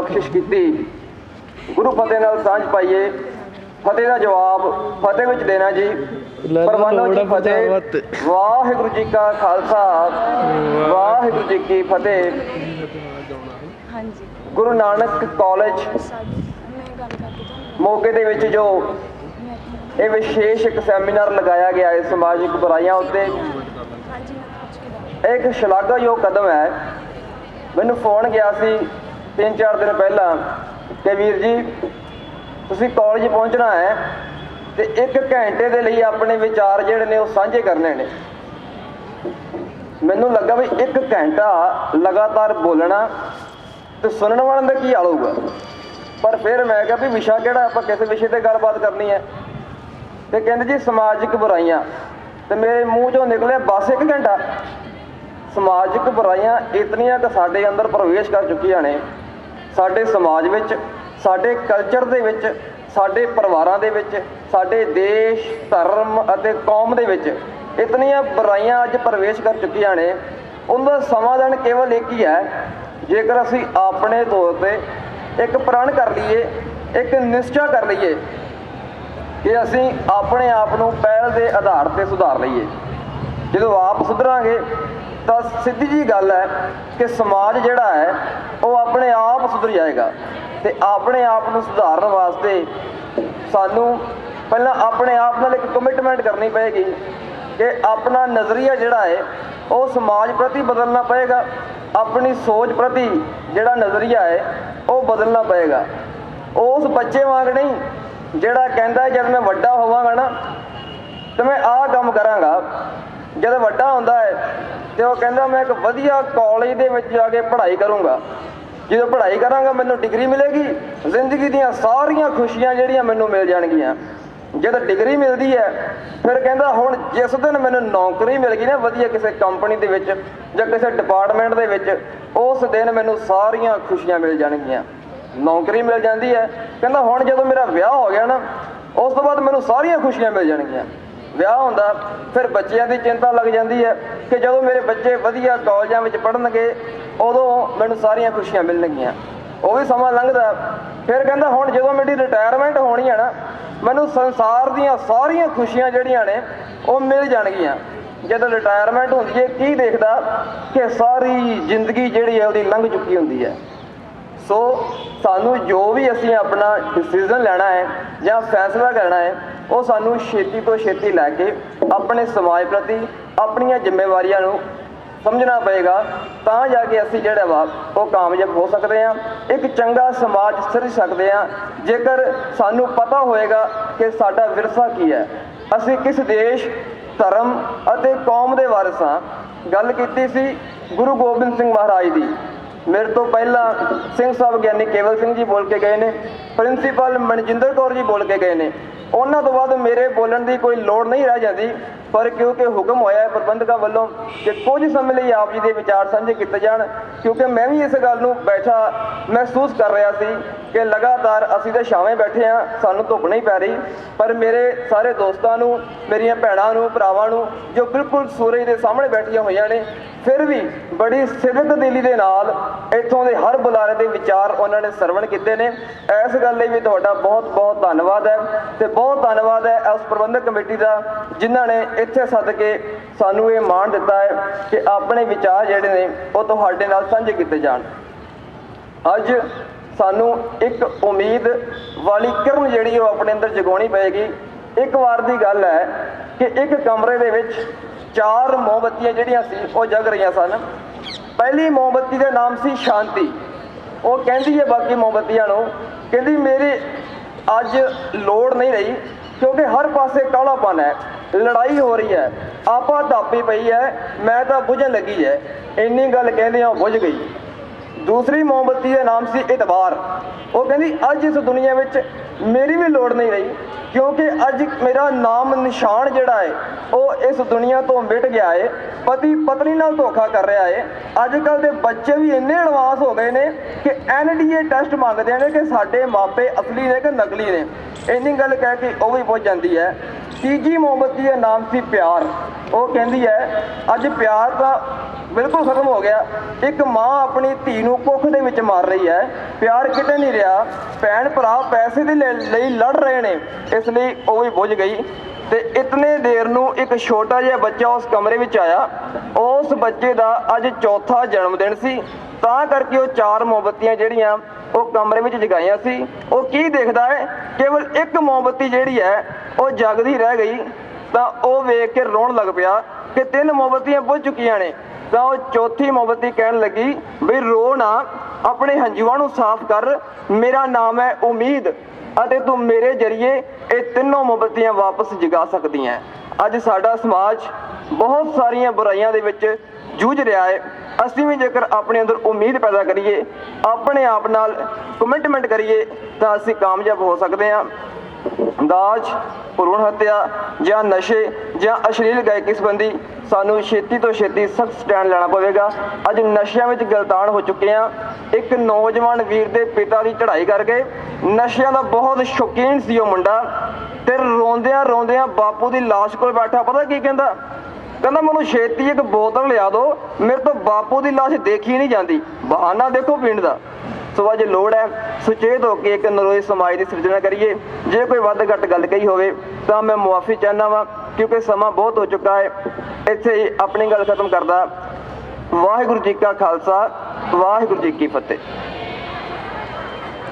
ਬਖਸ਼ਿਸ਼ ਕੀਤੀ। ਗੁਰੂ ਫਤਿਹ ਨਾਲ ਸਾਂਝ ਪਾਈਏ। ਫਤਿਹ ਦਾ ਜਵਾਬ ਫਤਿਹ ਵਿੱਚ ਦੇਣਾ ਜੀ। ਪਰਵਾਨੋ ਜੀ ਫਤਿਹ। ਵਾਹਿਗੁਰੂ ਜੀ ਕਾ ਖਾਲਸਾ। ਵਾਹਿਗੁਰੂ। ਜੀ ਕੀ ਫਤਿਹ। ਹਾਂਜੀ। ਗੁਰੂ ਨਾਨਕ ਕਾਲਜ ਸਾਡੀ ਮੈਂ ਗੱਲ ਕਰਕੇ ਤੁਹਾਨੂੰ। ਮੋਗੇ ਦੇ ਵਿੱਚ ਜੋ ਇਹ ਵਿਸ਼ੇਸ਼ ਇੱਕ ਸੈਮੀਨਾਰ ਲਗਾਇਆ ਗਿਆ ਹੈ ਸਮਾਜਿਕ ਬੁਰਾਈਆਂ ਉੱਤੇ। ਇਹ ਇੱਕ ਸ਼ਲਾਘਾਯੋਗ ਕਦਮ ਹੈ। ਮੈਨੂੰ ਫੋਨ ਗਿਆ ਸੀ। 3-4 ਦਿਨ ਪਹਿਲਾਂ ਕਿ ਵੀਰ ਜੀ, ਤੁਸੀਂ ਕਾਲਜ ਪਹੁੰਚਣਾ ਹੈ ਤੇ ਇੱਕ ਘੰਟੇ ਦੇ ਲਈ ਆਪਣੇ ਵਿਚਾਰ ਜਿਹੜੇ ਨੇ ਉਹ ਸਾਂਝੇ ਕਰਨੇ ਨੇ। ਮੈਨੂੰ ਲੱਗਾ ਵੀ ਇੱਕ ਘੰਟਾ ਲਗਾਤਾਰ ਬੋਲਣਾ ਤੇ ਸੁਣਨ ਵਾਲਿਆਂ ਦਾ ਕੀ ਹਾਲ ਹੋਊਗਾ? ਪਰ ਫਿਰ ਮੈਂ ਕਿਹਾ ਵੀ ਵਿਸ਼ਾ ਕਿਹੜਾ, ਆਪਾਂ ਕਿਸੇ ਵਿਸ਼ੇ ਤੇ ਗੱਲਬਾਤ ਕਰਨੀ ਹੈ। ਤੇ ਕਹਿੰਦੇ ਜੀ ਸਮਾਜਿਕ ਬੁਰਾਈਆਂ। ਤੇ ਮੇਰੇ ਮੂੰਹ ਚੋਂ ਨਿਕਲਿਆ ਬਸ ਇੱਕ ਘੰਟਾ। ਸਮਾਜਿਕ ਬੁਰਾਈਆਂ ਇਤਨੀਆਂ ਕਿ ਸਾਡੇ ਅੰਦਰ ਪ੍ਰਵੇਸ਼ ਕਰ ਚੁੱਕੀਆਂ ਨੇ। ਸਾਡੇ ਸਮਾਜ ਵਿੱਚ, ਸਾਡੇ ਕਲਚਰ ਦੇ ਵਿੱਚ, ਸਾਡੇ ਪਰਿਵਾਰਾਂ ਦੇ ਵਿੱਚ, ਸਾਡੇ ਦੇਸ਼, ਧਰਮ ਅਤੇ ਕੌਮ ਦੇ ਵਿੱਚ ਇਤਨੀਆਂ ਬੁਰਾਈਆਂ ਅੱਜ ਪ੍ਰਵੇਸ਼ ਕਰ ਚੁੱਕੀਆਂ ਨੇ। ਉਹਦਾ ਸਮਾਧਾਨ ਕੇਵਲ ਇੱਕ ਹੀ ਹੈ, ਜੇਕਰ ਅਸੀਂ ਆਪਣੇ ਤੌਰ ਤੇ ਇੱਕ ਪ੍ਰਣ ਕਰ ਲਈਏ, ਇੱਕ ਨਿਸ਼ਚਾ ਕਰ ਲਈਏ ਕਿ ਅਸੀਂ ਆਪਣੇ ਆਪ ਨੂੰ ਪਹਿਲ ਦੇ ਆਧਾਰ ਤੇ ਸੁਧਾਰ ਲਈਏ। ਜਦੋਂ ਆਪ ਸੁਧਰਾਂਗੇ ਤਾਂ ਸਿੱਧੀ ਜੀ ਗੱਲ ਹੈ ਕਿ ਸਮਾਜ ਜਿਹੜਾ ਹੈ, ਉਹ ਆਪਣੇ ਆਪ ਸੁਧਰ ਜਾਏਗਾ ਤੇ ਆਪਣੇ ਆਪ ਨੂੰ ਸੁਧਾਰਨ ਵਾਸਤੇ ਸਾਨੂੰ ਪਹਿਲਾਂ ਆਪਣੇ ਆਪ ਨਾਲ ਇੱਕ ਕਮਿਟਮੈਂਟ ਕਰਨੀ ਪਏਗੀ ਕਿ ਆਪਣਾ ਨਜ਼ਰੀਆ ਜਿਹੜਾ ਹੈ, ਉਹ ਸਮਾਜ ਪ੍ਰਤੀ ਬਦਲਣਾ ਪਏਗਾ, ਆਪਣੀ ਸੋਚ ਪ੍ਰਤੀ ਜਿਹੜਾ ਨਜ਼ਰੀਆ ਹੈ, ਉਹ ਬਦਲਣਾ ਪਏਗਾ। ਉਸ ਬੱਚੇ ਵਾਂਗ ਨਹੀਂ, ਜਿਹੜਾ ਕਹਿੰਦਾ ਜਦ ਮੈਂ ਵੱਡਾ ਹੋਵਾਂਗਾ ਨਾ, ਤੇ ਮੈਂ ਆਹ ਕੰਮ ਕਰਾਂਗਾ। ਜਦ ਵੱਡਾ ਹੁੰਦਾ ਹੈ ਤੇ ਉਹ ਕਹਿੰਦਾ ਮੈਂ ਇੱਕ ਵਧੀਆ ਕਾਲਜ ਦੇ ਵਿੱਚ ਜਾ ਕੇ ਪੜ੍ਹਾਈ ਕਰੂੰਗਾ। ਜਦੋਂ ਪੜ੍ਹਾਈ ਕਰਾਂਗਾ ਮੈਨੂੰ ਡਿਗਰੀ ਮਿਲੇਗੀ, ਜ਼ਿੰਦਗੀ ਦੀਆਂ ਸਾਰੀਆਂ ਖੁਸ਼ੀਆਂ ਜਿਹੜੀਆਂ ਮੈਨੂੰ ਮਿਲ ਜਾਣਗੀਆਂ। ਜਦ ਡਿਗਰੀ ਮਿਲਦੀ ਹੈ, ਫਿਰ ਕਹਿੰਦਾ ਹੁਣ ਜਿਸ ਦਿਨ ਮੈਨੂੰ ਨੌਕਰੀ ਮਿਲ ਗਈ ਨਾ ਵਧੀਆ ਕਿਸੇ ਕੰਪਨੀ ਦੇ ਵਿੱਚ ਜਾਂ ਕਿਸੇ ਡਿਪਾਰਟਮੈਂਟ ਦੇ ਵਿੱਚ, ਉਸ ਦਿਨ ਮੈਨੂੰ ਸਾਰੀਆਂ ਖੁਸ਼ੀਆਂ ਮਿਲ ਜਾਣਗੀਆਂ। ਨੌਕਰੀ ਮਿਲ ਜਾਂਦੀ ਹੈ। ਕਹਿੰਦਾ ਹੁਣ ਜਦੋਂ ਮੇਰਾ ਵਿਆਹ ਹੋ ਗਿਆ ਨਾ, ਉਸ ਤੋਂ ਬਾਅਦ ਮੈਨੂੰ ਸਾਰੀਆਂ ਖੁਸ਼ੀਆਂ ਮਿਲ ਜਾਣਗੀਆਂ। ਵਿਆਹ ਹੁੰਦਾ, ਫਿਰ ਬੱਚਿਆਂ ਦੀ ਚਿੰਤਾ ਲੱਗ ਜਾਂਦੀ ਹੈ ਕਿ ਜਦੋਂ ਮੇਰੇ ਬੱਚੇ ਵਧੀਆ ਕਾਲਜਾਂ ਵਿੱਚ ਪੜ੍ਹਨਗੇ, ਉਦੋਂ ਮੈਨੂੰ ਸਾਰੀਆਂ ਖੁਸ਼ੀਆਂ ਮਿਲਣਗੀਆਂ। ਉਹ ਵੀ ਸਮਾਂ ਲੰਘਦਾ। ਫਿਰ ਕਹਿੰਦਾ, ਹੁਣ ਜਦੋਂ ਮੇਰੀ ਰਿਟਾਇਰਮੈਂਟ ਹੋਣੀ ਹੈ ਨਾ, ਮੈਨੂੰ ਸੰਸਾਰ ਦੀਆਂ ਸਾਰੀਆਂ ਖੁਸ਼ੀਆਂ ਜਿਹੜੀਆਂ ਨੇ, ਉਹ ਮਿਲ ਜਾਣਗੀਆਂ। ਜਦੋਂ ਰਿਟਾਇਰਮੈਂਟ ਹੁੰਦੀ ਹੈ, ਕੀ ਦੇਖਦਾ ਕਿ ਸਾਰੀ ਜ਼ਿੰਦਗੀ ਜਿਹੜੀ ਹੈ, ਉਹਦੀ ਲੰਘ ਚੁੱਕੀ ਹੁੰਦੀ ਹੈ। ਸੋ ਸਾਨੂੰ ਜੋ ਵੀ ਅਸੀਂ ਆਪਣਾ ਡਿਸੀਜਨ ਲੈਣਾ ਹੈ ਜਾਂ ਫੈਸਲਾ ਕਰਨਾ ਹੈ ਉਹ ਸਾਨੂੰ ਛੇਤੀ ਤੋਂ ਛੇਤੀ ਲੈ ਕੇ ਆਪਣੇ ਸਮਾਜ ਪ੍ਰਤੀ ਆਪਣੀਆਂ ਜ਼ਿੰਮੇਵਾਰੀਆਂ ਨੂੰ ਸਮਝਣਾ ਪਏਗਾ, ਤਾਂ ਜਾ ਕੇ ਅਸੀਂ ਜਿਹੜਾ ਵਾ ਉਹ ਕਾਮਯਾਬ ਹੋ ਸਕਦੇ ਹਾਂ। ਇੱਕ ਚੰਗਾ ਸਮਾਜ ਸਿਰਜ ਸਕਦੇ ਹਾਂ। ਜੇਕਰ ਸਾਨੂੰ ਪਤਾ ਹੋਏਗਾ ਕਿ ਸਾਡਾ ਵਿਰਸਾ ਕੀ ਹੈ। ਅਸੀਂ ਕਿਸ ਦੇਸ਼, ਧਰਮ ਅਤੇ ਕੌਮ ਦੇ ਵਾਰਿਸ ਹਾਂ। ਗੱਲ ਕੀਤੀ ਸੀ ਗੁਰੂ ਗੋਬਿੰਦ ਸਿੰਘ ਮਹਾਰਾਜ ਦੀ। ਮੇਰੇ ਤੋਂ ਪਹਿਲਾਂ ਸਿੰਘ ਸਾਹਿਬ ਗਿਆਨੀ ਕੇਵਲ ਸਿੰਘ ਜੀ ਬੋਲ ਕੇ ਗਏ ਨੇ। ਪ੍ਰਿੰਸੀਪਲ ਮਨਜਿੰਦਰ ਕੌਰ ਜੀ ਬੋਲ ਕੇ ਗਏ ਨੇ। ਉਹਨਾਂ ਤੋਂ ਬਾਅਦ ਮੇਰੇ ਬੋਲਣ ਦੀ ਕੋਈ ਲੋੜ ਨਹੀਂ ਰਹਿ ਜਾਂਦੀ, ਪਰ ਕਿਉਂਕਿ ਹੁਕਮ ਹੋਇਆ ਹੈ ਪ੍ਰਬੰਧਕਾਂ ਵੱਲੋਂ ਕਿ ਕੁਝ ਸਮੇਂ ਲਈ ਆਪ ਜੀ ਦੇ ਵਿਚਾਰ ਸਾਂਝੇ ਕੀਤੇ ਜਾਣ, ਕਿਉਂਕਿ ਮੈਂ ਵੀ ਇਸ ਗੱਲ ਨੂੰ ਬੈਠਾ ਮਹਿਸੂਸ ਕਰ ਰਿਹਾ ਸੀ ਕਿ ਲਗਾਤਾਰ ਅਸੀਂ ਤਾਂ ਛਾਵੇਂ ਬੈਠੇ ਆ ਸਾਨੂੰ ਧੁੱਪ ਨਹੀਂ ਪੈ ਰਹੀ, ਪਰ ਮੇਰੇ ਸਾਰੇ ਦੋਸਤਾਂ ਨੂੰ, ਮੇਰੀਆਂ ਭੈਣਾਂ ਨੂੰ, ਭਰਾਵਾਂ ਨੂੰ ਜੋ ਬਿਲਕੁਲ ਸੂਰਜ ਦੇ ਸਾਹਮਣੇ ਬੈਠੀਆਂ ਹੋਈਆਂ ਨੇ ਫਿਰ ਵੀ ਬੜੀ ਸਿਦਕ ਦਿਲੀ ਦੇ ਨਾਲ ਇੱਥੋਂ ਦੇ ਹਰ ਬੁਲਾਰੇ ਦੇ ਵਿਚਾਰ ਉਹਨਾਂ ਨੇ ਸਰਵਣ ਕੀਤੇ ਨੇ। ਇਸ ਗੱਲ ਲਈ ਵੀ ਤੁਹਾਡਾ ਬਹੁਤ ਬਹੁਤ ਧੰਨਵਾਦ ਹੈ ਤੇ ਬਹੁਤ ਧੰਨਵਾਦ ਹੈ ਉਸ ਪ੍ਰਬੰਧਕ ਕਮੇਟੀ ਦਾ ਜਿਨ੍ਹਾਂ ਨੇ ਇੱਥੇ ਸੱਦ ਕੇ ਸਾਨੂੰ ਇਹ ਮਾਣ ਦਿੱਤਾ ਹੈ ਕਿ ਆਪਣੇ ਵਿਚਾਰ ਜਿਹੜੇ ਨੇ ਉਹ ਤੁਹਾਡੇ ਨਾਲ ਸਾਂਝੇ ਕੀਤੇ ਜਾਣ। ਅੱਜ ਸਾਨੂੰ ਇੱਕ ਉਮੀਦ ਵਾਲੀ ਕਿਰਨ ਜਿਹੜੀ ਉਹ ਆਪਣੇ ਅੰਦਰ ਜਗਾਉਣੀ ਪਏਗੀ। ਇੱਕ ਵਾਰ ਦੀ ਗੱਲ ਹੈ ਕਿ ਇੱਕ ਕਮਰੇ ਦੇ ਵਿੱਚ ਚਾਰ ਮੋਮਬੱਤੀਆਂ ਜਿਹੜੀਆਂ ਸੀ, ਉਹ ਜਗ ਰਹੀਆਂ ਸਨ। ਪਹਿਲੀ ਮੋਮਬੱਤੀ ਦਾ ਨਾਮ ਸੀ ਸ਼ਾਂਤੀ। ਉਹ ਕਹਿੰਦੀ ਹੈ ਬਾਕੀ ਮੋਮਬੱਤੀਆਂ ਨੂੰ, ਕਹਿੰਦੀ ਮੇਰੇ ਅੱਜ ਲੋੜ ਨਹੀਂ ਰਹੀ, ਕਿਉਂਕਿ ਹਰ ਪਾਸੇ ਕਾਲਾਪਨ ਹੈ, ਲੜਾਈ ਹੋ ਰਹੀ ਹੈ, ਆਪਾ ਧਾਪੀ ਪਈ ਹੈ, ਮੈਂ ਤਾਂ ਬੁਝਣ ਲੱਗੀ ਹੈ। ਇੰਨੀ ਗੱਲ ਕਹਿੰਦੇ ਆ ਬੁਝ ਗਈ। ਦੂਸਰੀ ਮੋਮਬੱਤੀ ਦਾ ਨਾਮ ਸੀ ਇਤਬਾਰ। ਉਹ ਕਹਿੰਦੀ, ਅੱਜ ਇਸ ਦੁਨੀਆ ਵਿੱਚ ਮੇਰੀ ਵੀ ਲੋੜ ਨਹੀਂ ਰਹੀ, ਕਿਉਂਕਿ ਅੱਜ ਮੇਰਾ ਨਾਮ ਨਿਸ਼ਾਨ ਜਿਹੜਾ ਹੈ, ਉਹ ਇਸ ਦੁਨੀਆ ਤੋਂ ਮਿਟ ਗਿਆ ਹੈ। ਪਤੀ ਪਤਨੀ ਨਾਲ ਧੋਖਾ ਕਰ ਰਿਹਾ ਹੈ। ਅੱਜ ਕੱਲ ਦੇ ਬੱਚੇ ਵੀ ਇੰਨੇ ਐਡਵਾਂਸ ਹੋ ਗਏ ਨੇ ਕਿ ਐਨਡੀਏ ਟੈਸਟ ਮੰਗਦੇ ਨੇ ਕਿ ਸਾਡੇ ਮਾਪੇ ਅਸਲੀ ਨੇ ਕਿ ਨਕਲੀ ਨੇ। ਇੰਨੀ ਗੱਲ ਕਹਿ ਕੇ ਉਹ ਵੀ ਪੁੱਜ ਜਾਂਦੀ ਹੈ। ਤੀਜੀ ਮੋਮਬੱਤੀ ਦਾ ਨਾਮ ਸੀ ਪਿਆਰ। ਉਹ ਕਹਿੰਦੀ ਹੈ, ਅੱਜ ਪਿਆਰ ਤਾਂ ਬਿਲਕੁਲ ਖਤਮ ਹੋ ਗਿਆ। ਇੱਕ ਮਾਂ ਆਪਣੀ ਧੀ ਨੂੰ ਕੁੱਖ ਦੇ ਵਿੱਚ ਮਾਰ ਰਹੀ ਹੈ। ਪਿਆਰ ਕਿਤੇ ਨਹੀਂ ਰਿਹਾ। ਭੈਣ ਭਰਾ ਪੈਸੇ ਦੇ ਲੈ- ਲਈ ਲੜ ਰਹੇ ਨੇ। ਇਸ ਲਈ ਉਹ ਵੀ ਬੁੱਝ ਗਈ। ਤੇ ਇਤਨੇ ਦੇਰ ਨੂੰ ਇੱਕ ਛੋਟਾ ਜਿਹਾ ਬੱਚਾ ਉਸ ਕਮਰੇ ਵਿੱਚ ਆਇਆ। ਉਸ ਬੱਚੇ ਦਾ ਅੱਜ ਚੌਥਾ ਜਨਮ ਦਿਨ ਸੀ। ਤਾਂ ਕਰਕੇ ਉਹ ਚਾਰ ਮੋਮਬੱਤੀਆਂ ਜਿਹੜੀਆਂ ਉਹ ਕਮਰੇ ਵਿੱਚ ਜਗਾਈਆਂ ਸੀ। ਉਹ ਕੀ ਦੇਖਦਾ ਹੈ? ਕੇਵਲ ਇੱਕ ਮੋਮਬੱਤੀ ਜਿਹੜੀ ਹੈ, ਉਹ ਜਗਦੀ ਰਹਿ ਗਈ। ਤਾਂ ਉਹ ਵੇਖ ਕੇ ਰੋਣ ਲੱਗ ਪਿਆ ਕਿ ਤਿੰਨ ਮੋਮਬੱਤੀਆਂ ਬੁੱਝ ਚੁੱਕੀਆਂ ਨੇ। ਤਾਂ ਉਹ ਚੌਥੀ ਮੋਮਬੱਤੀ ਕਹਿਣ ਲੱਗੀ, ਵੀ ਰੋ ਨਾ। ਆਪਣੇ ਹੰਝੂਆਂ ਨੂੰ ਸਾਫ਼ ਕਰ, ਮੇਰਾ ਨਾਮ ਹੈ ਉਮੀਦ ਅਤੇ ਤੂੰ ਮੇਰੇ ਜਰੀਏ ਇਹ ਤਿੰਨੋਂ ਮੋਮਬੱਤੀਆਂ ਵਾਪਸ ਜਗਾ ਸਕਦੀ ਹੈ। ਅੱਜ ਸਾਡਾ ਸਮਾਜ ਬਹੁਤ ਸਾਰੀਆਂ ਬੁਰਾਈਆਂ ਦੇ ਵਿੱਚ ਜੂਝ ਰਿਹਾ ਹੈ। ਅਸੀਂ ਵੀ ਜੇਕਰ ਆਪਣੇ ਅੰਦਰ ਉਮੀਦ ਪੈਦਾ ਕਰੀਏ, ਆਪਣੇ ਆਪ ਨਾਲ ਕਮਿਟਮੈਂਟ ਕਰੀਏ, ਤਾਂ ਅਸੀਂ ਕਾਮਯਾਬ ਹੋ ਸਕਦੇ ਹਾਂ। ਦਾਜ ਭਰੂਣ ਹੱਤਿਆ ਜਾਂ ਨਸ਼ੇ ਜਾਂ ਅਸ਼ਲੀਲ ਗਾਇਕੀ ਸੰਬੰਧੀ ਸਾਨੂੰ ਛੇਤੀ ਤੋਂ ਛੇਤੀ ਸਖਤ ਸਟੈਂਡ ਲੈਣਾ ਪਵੇਗਾ। ਅੱਜ ਨਸ਼ਿਆਂ ਵਿੱਚ ਗਲਤਾਨ ਹੋ ਚੁੱਕੇ ਆ ਇੱਕ ਨੌਜਵਾਨ ਵੀਰ ਦੇ ਪਿਤਾ ਦੀ ਚੜ੍ਹਾਈ ਕਰਕੇ ਨਸ਼ਿਆਂ ਦਾ ਬਹੁਤ ਸ਼ੌਕੀਨ ਸੀ ਉਹ ਮੁੰਡਾ ਤੇ ਰੋਂਦਿਆਂ ਰੋਂਦਿਆਂ ਬਾਪੂ ਦੀ ਲਾਸ਼ ਕੋਲ ਬੈਠਾ। ਪਤਾ ਕੀ ਕਹਿੰਦਾ? ਕਹਿੰਦਾ, ਮੈਨੂੰ ਛੇਤੀ ਇੱਕ ਬੋਤਲ ਲਿਆ ਦਿਓ। ਮੇਰੇ ਤੋਂ ਬਾਪੂ ਦੀ ਲਾਸ਼ ਦੇਖੀ ਨਹੀਂ ਜਾਂਦੀ। ਬਹਾਨਾ ਦੇਖੋ ਪਿੰਡ ਦਾ। ਸੋ ਅੱਜ ਲੋੜ ਹੈ ਸੁਚੇਤ ਹੋ ਕੇ ਇੱਕ ਨਰੋਏ ਸਮਾਜ ਦੀ ਸਿਰਜਣਾ ਕਰੀਏ। ਜੇ ਕੋਈ ਵੱਧ ਘੱਟ ਗੱਲ ਕਹੀ ਹੋਵੇ, ਤਾਂ ਮੈਂ ਮੁਆਫੀ ਚਾਹਨਾ ਵਾਂ, ਕਿਉਂਕਿ ਸਮਾਂ ਬਹੁਤ ਹੋ ਚੁੱਕਾ ਹੈ। ਇੱਥੇ ਹੀ ਆਪਣੀ ਗੱਲ ਖਤਮ ਕਰਦਾ। ਵਾਹਿਗੁਰੂ ਜੀ ਕਾ ਖਾਲਸਾ, ਵਾਹਿਗੁਰੂ ਜੀ ਕੀ ਫਤਿਹ।